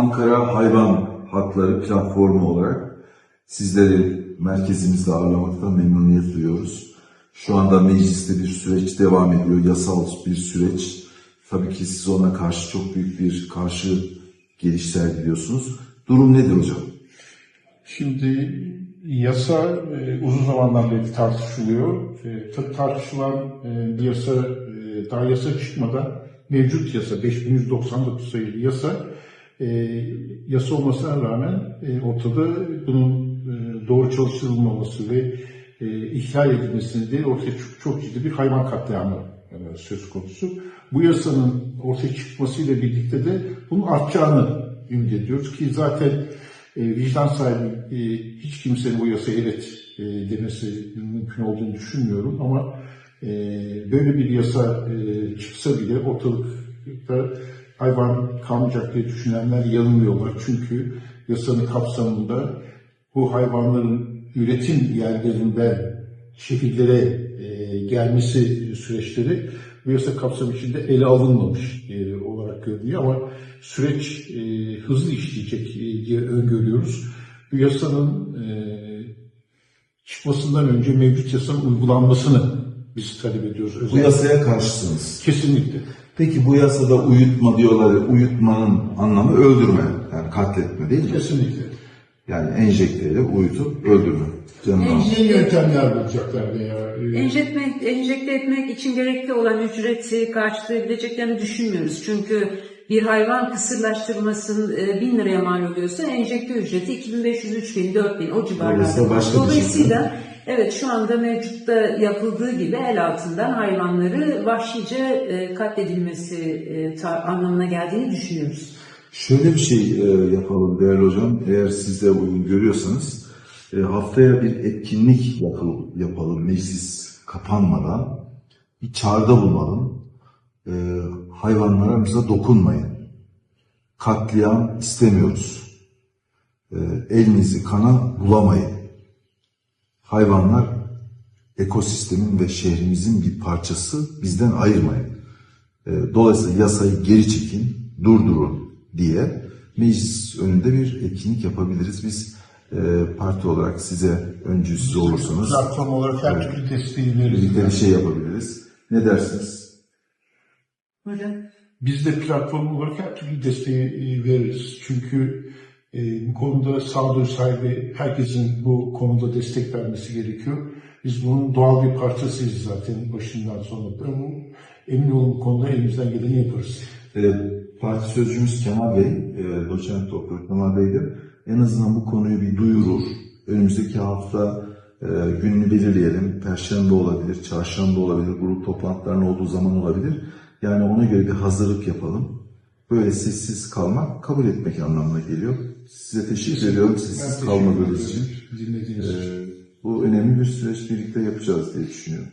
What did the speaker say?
Ankara Hayvan Hakları Platformu olarak sizleri merkezimizde ağırlamaktan memnuniyet duyuyoruz. Şu anda mecliste bir süreç devam ediyor, yasal bir süreç. Tabii ki siz ona karşı çok büyük bir karşı geliş sergiliyorsunuz. Durum nedir hocam? Şimdi yasa e, uzun zamandan beri tartışılıyor. E, tartışılan e, bir yasa, e, daha yasa çıkmadan mevcut yasa, 5199 sayılı yasa, e, yasa olmasına rağmen e, ortada bunun e, doğru çalıştırılmaması ve e, ihlal edilmesi değil ortaya çok, çok ciddi bir hayvan katliamı söz konusu. Bu yasanın ortaya çıkmasıyla birlikte de bunun artacağını ümit ediyoruz ki zaten vicdan sahibi hiç kimsenin bu yasaya evet demesi mümkün olduğunu düşünmüyorum ama böyle bir yasa çıksa bile ortalıkta hayvan kalmayacak diye düşünenler yanılmıyorlar. Çünkü yasanın kapsamında bu hayvanların üretim yerlerinden şehirlere e, gelmesi süreçleri bu yasa kapsamı içinde ele alınmamış e, olarak görünüyor ama süreç e, hızlı işleyecek e, diye öngörüyoruz. Bu yasanın e, çıkmasından önce mevcut yasanın uygulanmasını biz talep ediyoruz. Bu Özellikle- yasaya karşısınız. Kesinlikle. Peki bu yasada uyutma diyorlar. ya, Uyutmanın anlamı öldürme. Yani katletme değil mi? Kesinlikle. Yani enjekteyle uyutup öldürme. Yeni yöntemler bulacaklar veya e, Enjekte, enjekte etmek için gerekli olan ücreti karşılayabileceklerini düşünmüyoruz. Çünkü bir hayvan kısırlaştırmasının e, 1000 liraya mal oluyorsa enjekte ücreti 2500, 3000, 4000 o civarlarda. Başka şey. Dolayısıyla evet şu anda mevcutta yapıldığı gibi el altından hayvanları vahşice e, katledilmesi e, anlamına geldiğini düşünüyoruz. Şöyle bir şey e, yapalım değerli hocam. Eğer siz de uygun görüyorsanız e, haftaya bir etkinlik yapalım, yapalım meclis kapanmadan. Bir çağrıda bulunalım. E, hayvanlarımıza dokunmayın. Katliam istemiyoruz. E, elinizi kana bulamayın. Hayvanlar ekosistemin ve şehrimizin bir parçası. Bizden ayırmayın. E, Dolayısıyla yasayı geri çekin, durdurun diye meclis önünde bir etkinlik yapabiliriz. Biz e, parti olarak size öncü siz olursanız platform olarak her türlü desteği veririz. birlikte bir şey yapabiliriz. Ne dersiniz? Hocam. Biz de platform olarak her türlü desteği e, veririz. Çünkü e, bu konuda sağduyu sahibi herkesin bu konuda destek vermesi gerekiyor. Biz bunun doğal bir parçasıyız zaten başından sonuna. Emin olun bu konuda elimizden geleni yaparız. E, parti sözcümüz Kemal Bey, e, doçent doktor Kemal Bey de en azından bu konuyu bir duyurur. Önümüzdeki hafta e, gününü belirleyelim. Perşembe olabilir, çarşamba olabilir, grup toplantılarının olduğu zaman olabilir. Yani ona göre bir hazırlık yapalım. Böyle sessiz kalmak kabul etmek anlamına geliyor. Size teşekkür ediyorum sessiz kalmadığınız için. Dinlediğiniz için. E, bu önemli bir süreç birlikte yapacağız diye düşünüyorum.